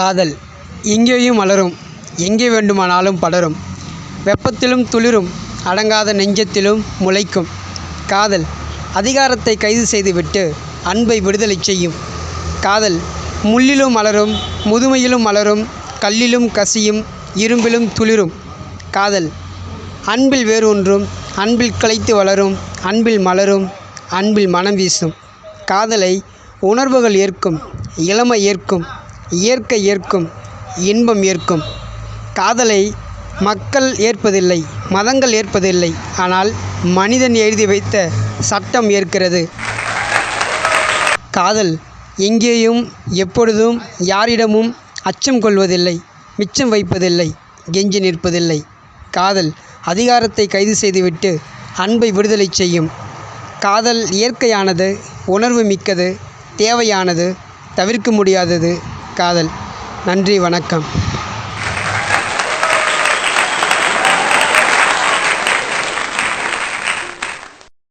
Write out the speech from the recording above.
காதல். எங்கேயும் மலரும். எங்கே வேண்டுமானாலும் படரும். வெப்பத்திலும் துளிரும். அடங்காத நெஞ்சத்திலும் முளைக்கும். காதல். அதிகாரத்தை கைது செய்துவிட்டு அன்பை விடுதலை செய்யும். காதல். முள்ளிலும் மலரும். முதுமையிலும் மலரும். கல்லிலும் கசியும். இரும்பிலும் துளிரும். காதல். அன்பில் வேரூன்றும். அன்பில் கிளைத்து வளரும். அன்பில் மலரும். அன்பில் மனம் வீசும். காதலை உணர்வுகள் ஏற்கும். இளமை ஏற்கும். இயற்கை ஏற்கும் இன்பம் ஏற்கும். காதலை மக்கள் ஏற்பதில்லை மதங்கள் ஏற்பதில்லை ஆனால் மனிதன் எழுதி வைத்த சட்டம் ஏற்கிறது. காதல் எங்கேயும் எப்பொழுதும் யாரிடமும் அச்சம் கொள்வதில்லை மிச்சம் வைப்பதில்லை கெஞ்சி நிற்பதில்லை. காதல் அதிகாரத்தை கைது செய்துவிட்டு அன்பை விடுதலை செய்யும். காதல் இயற்கையானது உணர்வு மிக்கது தேவையானது தவிர்க்க முடியாதது. காதல். நன்றி வணக்கம்.